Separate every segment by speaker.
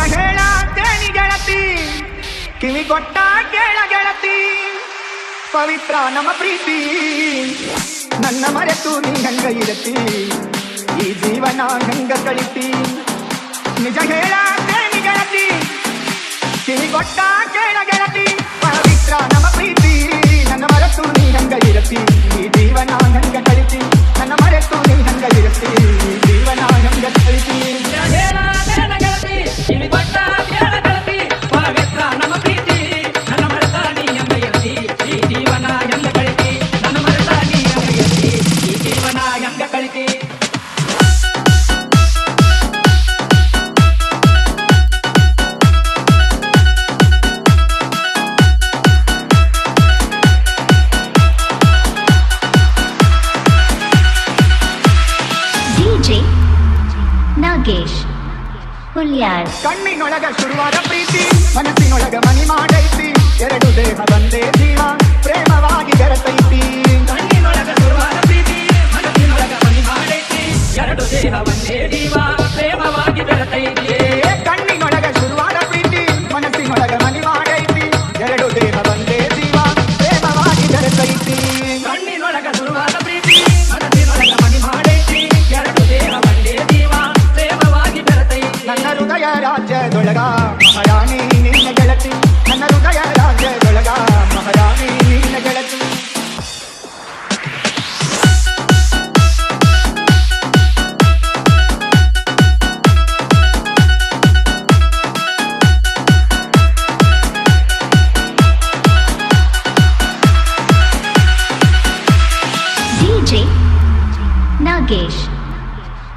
Speaker 1: ಹೇಳ ತೇನಿ ಗೆಳತಿ. ಕಿವಿ ಕೊಟ್ಟ ಕೇಳ ಗೆಳತಿ. ಪವಿತ್ರ ನಮ್ಮ ಪ್ರೀತಿ. ನನ್ನ ಮರೆತು ನೀ ಹಂಗ ಇರತಿ. ಈ ಜೀವನ ಹಂಗ ಕಳಿತಿ. ನಿಜ ಹೇಳ ಗೆಳತಿ. ಕಿವಿ ಕೊಟ್ಟ ಕೇಳ ಗೆಳತಿ. ಪವಿತ್ರ ನಮ್ಮ
Speaker 2: Hulyar
Speaker 1: ಕಣ್ಣಿನೊಳಗ ಶುರುವಾದ ಪ್ರೀತಿ ಮನಸ್ಸಿನೊಳಗ ಮನಿ ಮಾಡೈತಿ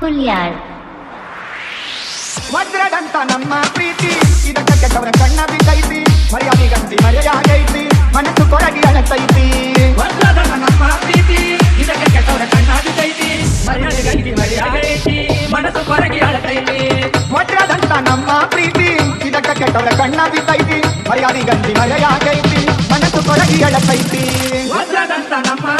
Speaker 2: Hulyar
Speaker 1: ವಜ್ರದಂತ ನಮ್ಮ ಪ್ರೀತಿ. ಇದಕ್ಕೆ ಕೆಟ್ಟವರ ಕಣ್ಣ ಬಿದ್ದೈತಿ. ಮರ್ಯಾದೆ ಗಂತಿ ಮರೆಯಾಗೈತಿ ಮನಸ್ಸು ಕೊರಗಿ ಅಣತೈತಿ.
Speaker 3: ವಜ್ರದಂತ ನಮ್ಮ ಪ್ರೀತಿ. ಇದಕ್ಕೆ ಕೆಟ್ಟವರ ಕಣ್ಣಾದಿತೈತಿ ಮರ್ಯಾದೆಗೈತಿ ಮರ್ಯಾದೈತಿ ಮನಸ್ಸು ಕೊರಗಿ ಅಣತೈತಿ.
Speaker 1: ವಜ್ರದಂತ ನಮ್ಮ ಪ್ರೀತಿ. ಇದಕ್ಕೆ ಕೆಟ್ಟವರ ಕಣ್ಣ ಬಿದ್ದೈತಿ. ಮರ್ಯಾದೆ ಗಂತಿ ಮರೆಯಾಗೈತಿ ಮನಸ್ಸು ಕೊರಗಿ ಅಣತೈತಿ.
Speaker 3: ವಜ್ರದಂತ ನಮ್ಮ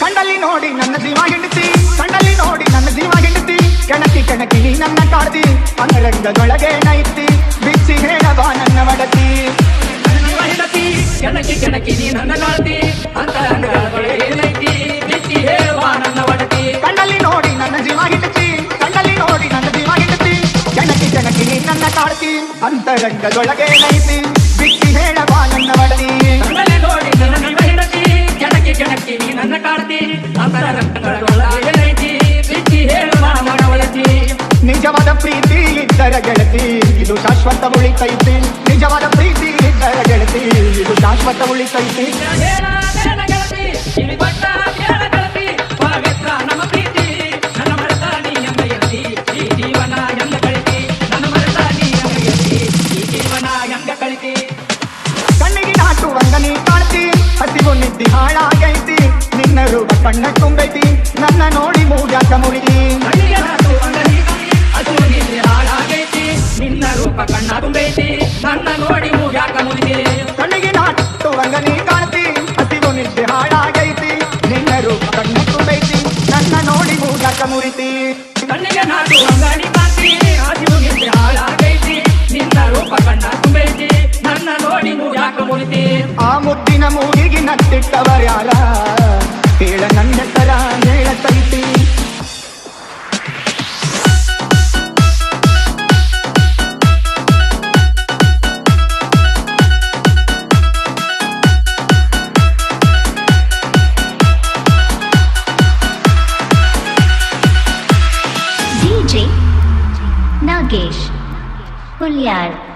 Speaker 1: ಕಂಡಲ್ಲಿ ನೋಡಿ ನನ್ನ ಜೀವ ಹೆಂಡತಿ. ಕಣ್ಣಲ್ಲಿ ನೋಡಿ ನನ್ನ ಜೀವ ಹೆಂಡತಿ. ಕೆಣಕಿ ಕೆಣಕಿ ನೀ ನನ್ನ ಕಾಡ್ತಿ. ಅಂಗರಂಗದೊಳಗೆ ನೈತಿ. ಬಿಚ್ಚಿ ಹೇಳಬಾ ನನ್ನ ಒಡತಿ
Speaker 3: ಹೆಂಡತಿ ಕೆಣಕಿ ಕೆಣಕಿ ನೀ ನನ್ನ ಕಾಡ್ತಿ. ಬಿಚ್ಚಿ ಹೇಳುವ ನನ್ನ ಒಡತಿ
Speaker 1: ಕಂಡಲ್ಲಿ ನೋಡಿ ನನ್ನ ಜೀವ ಹೆಂಡತಿ. ಕಣ್ಣಲ್ಲಿ ನೋಡಿ ನನ್ನ ಜೀವ ಹೆಂಡತಿ. ಕೆಣಕಿ ಕೆಣಕಿ ನೀ ನನ್ನ ಕಾಡ್ತಿ. ಅಂತರಂಗದೊಳಗೆ ನೈತಿ. ಬಿಚ್ಚಿ ಹೇಳಬಾ ನನ್ನ ಒಡತಿ ಶಾಶ್ವತ ಉಳಿತೈತಿ ನಿಜವಾದ ಪ್ರೀತಿ ಗೆಳತಿ. ಇದು ಶಾಶ್ವತ ಉಳಿತೈತಿ
Speaker 3: ನೀವು ಯಾಕ ಮುರಿತಿ
Speaker 1: ಆ ಮುದ್ದಿನ ಮೂಗಿಗೆ ನತ್ತಿಟ್ಟವರ್ಯಾರ ಹೇಳ ನನ್ನ ತರ ಹೇಳ ತೈತಿ
Speaker 2: DJ Nagesh Hulyar